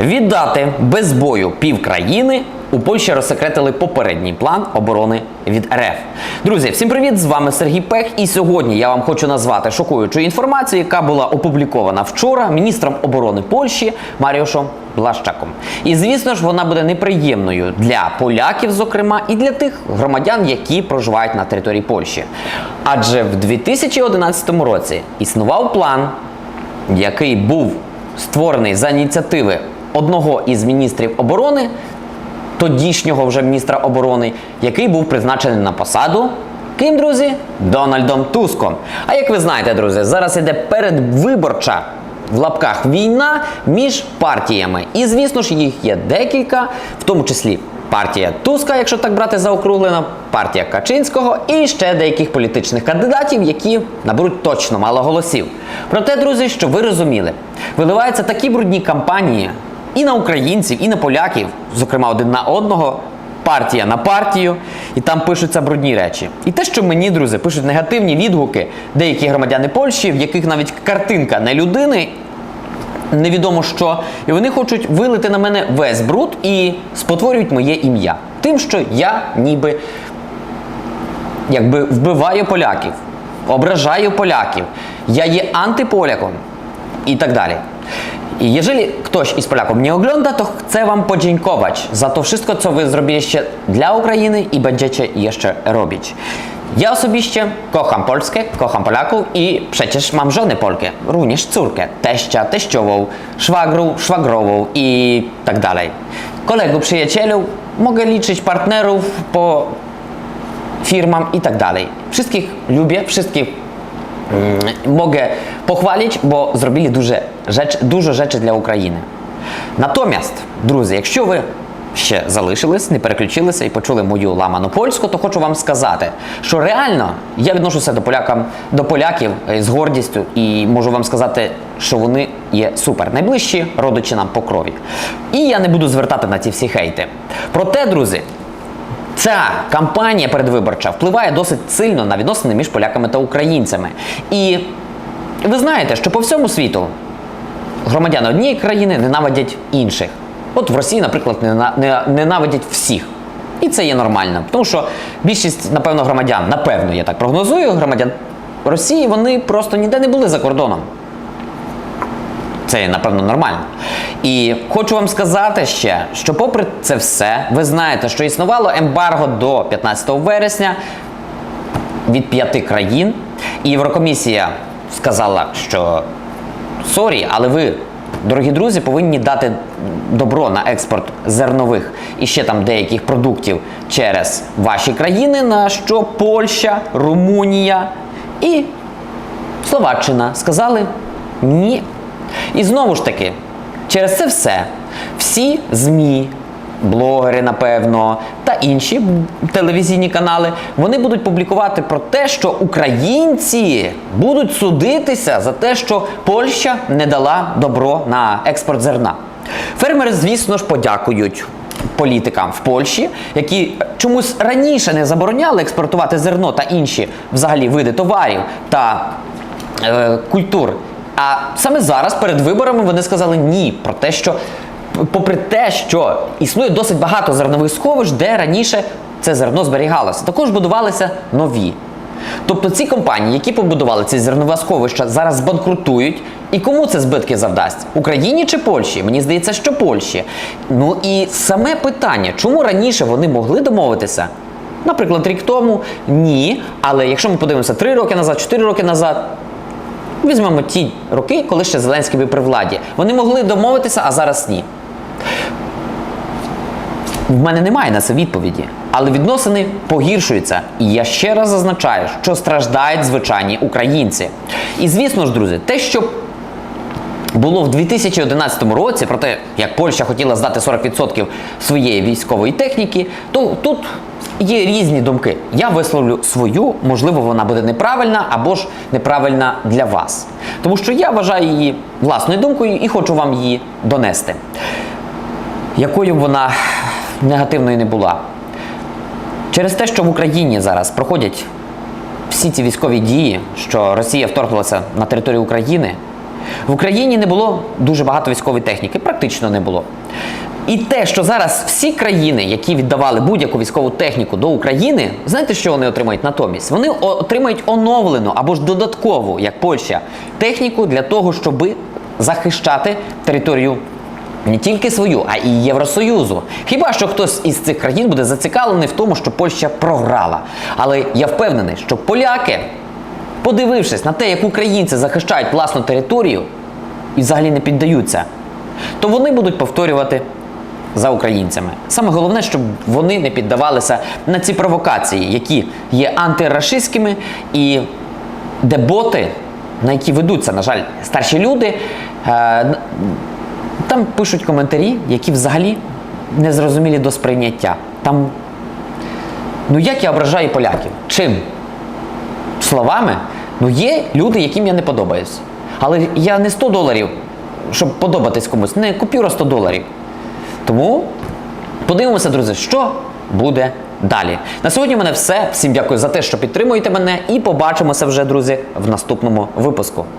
Віддати без бою пів країни у Польщі розсекретили попередній план оборони від РФ. Друзі, всім привіт! З вами Сергій Пех. І сьогодні я вам хочу назвати шокуючу інформацію, яка була опублікована вчора міністром оборони Польщі Маріошом Блащаком. І звісно ж, вона буде неприємною для поляків, зокрема, і для тих громадян, які проживають на території Польщі. Адже в 2011 році існував план, який був створений за ініціативи одного із міністрів оборони, тодішнього вже міністра оборони, який був призначений на посаду. Ким, друзі? Дональдом Туском. А як ви знаєте, друзі, зараз іде передвиборча в лапках війна між партіями. І, звісно ж, їх є декілька, в тому числі партія Туска, якщо так брати заокруглено, партія Качинського і ще деяких політичних кандидатів, які наберуть точно мало голосів. Проте, друзі, щоб ви розуміли, виливаються такі брудні кампанії і на українців, і на поляків, зокрема один на одного. Партія на партію, і там пишуться брудні речі. І те, що мені, друзі, пишуть негативні відгуки деякі громадяни Польщі, в яких навіть картинка не людини, невідомо що, і вони хочуть вилити на мене весь бруд і спотворюють моє ім'я. Тим, що я ніби якби вбиваю поляків, ображаю поляків, я є антиполяком і так dалі. I jeżeli ktoś z Polaków mnie ogląda, to chcę Wam podziękować za to wszystko, co Wy zrobiliście dla Ukrainy i będziecie jeszcze robić. Ja osobiście kocham Polskę, kocham Polaków i przecież mam żonę Polkę, również córkę, teścia, teściową, szwagru, szwagrową i tak dalej. Kolegów, przyjacielu, mogę liczyć partnerów po firmam i tak dalej. Wszystkich lubię, wszystkich mogę pochwalić, bo zrobili duże rzecz, dużo rzeczy для України. Натомість, друзі, якщо ви ще залишились, не переключилися і почули мою ламану польську, то хочу вам сказати, що реально я відношуся до полякам до поляків е, з гордістю і можу вам сказати, що вони є супер найближчі родичі нам по крові. І я не буду звертати на ці всі хейти. Проте, друзі, Ця кампанія передвиборча впливає досить сильно на відносини між поляками та українцями. І ви знаєте, що по всьому світу громадяни однієї країни ненавидять інших. От в Росії, наприклад, нена- не- ненавидять всіх. І це є нормально. Тому що більшість, напевно, громадян, напевно, я так прогнозую, громадян Росії, вони просто ніде не були за кордоном. Це напевно нормально. І хочу вам сказати ще, що попри це все, ви знаєте, що існувало ембарго до 15 вересня від п'яти країн, і Єврокомісія сказала, що сорі, але ви, дорогі друзі, повинні дати добро на експорт зернових і ще там деяких продуктів через ваші країни, на що Польща, Румунія і Словаччина сказали ні. І знову ж таки, через це все, всі ЗМІ, блогери, напевно, та інші телевізійні канали, вони будуть публікувати про те, що українці будуть судитися за те, що Польща не дала добро на експорт зерна. Фермери, звісно ж, подякують політикам в Польщі, які чомусь раніше не забороняли експортувати зерно та інші взагалі види товарів та е, культур. А саме зараз, перед виборами, вони сказали ні про те, що попри те, що існує досить багато зернових сховищ, де раніше це зерно зберігалося, також будувалися нові. Тобто ці компанії, які побудували ці зернове сховища, зараз збанкрутують. І кому це збитки завдасть? Україні чи Польщі? Мені здається, що Польщі. Ну і саме питання, чому раніше вони могли домовитися? Наприклад, рік тому ні. Але якщо ми подивимося 3 роки назад, 4 роки назад, Візьмемо ті роки, коли ще Зеленський був при владі. Вони могли домовитися, а зараз ні. В мене немає на це відповіді, але відносини погіршуються. І я ще раз зазначаю, що страждають звичайні українці. І звісно ж, друзі, те, що було в 2011 році, про те, як Польща хотіла здати 40% своєї військової техніки, то тут є різні думки. Я висловлю свою, можливо, вона буде неправильна або ж неправильна для вас. Тому що я вважаю її власною думкою і хочу вам її донести. Якою б вона негативною не була. Через те, що в Україні зараз проходять всі ці військові дії, що Росія вторглася на територію України, В Україні не було дуже багато військової техніки, практично не було. І те, що зараз всі країни, які віддавали будь-яку військову техніку до України, знаєте, що вони отримають натомість? Вони отримають оновлену або ж додаткову, як Польща, техніку для того, щоб захищати територію не тільки свою, а і Євросоюзу. Хіба що хтось із цих країн буде зацікавлений в тому, що Польща програла. Але я впевнений, що поляки, подивившись на те, як українці захищають власну територію і взагалі не піддаються, то вони будуть повторювати за українцями. Саме головне, щоб вони не піддавалися на ці провокації, які є антирашистськими і де боти, на які ведуться, на жаль, старші люди. е, там пишуть коментарі, які взагалі не зрозумілі до сприйняття. Там, ну як я ображаю поляків? Чим? Словами? Ну є люди, яким я не подобаюсь. Але я не 100 доларів, щоб подобатись комусь, не купюра 100 доларів. Тому подивимося, друзі, що буде далі. На сьогодні в мене все. Всім дякую за те, що підтримуєте мене, і побачимося вже, друзі, в наступному випуску.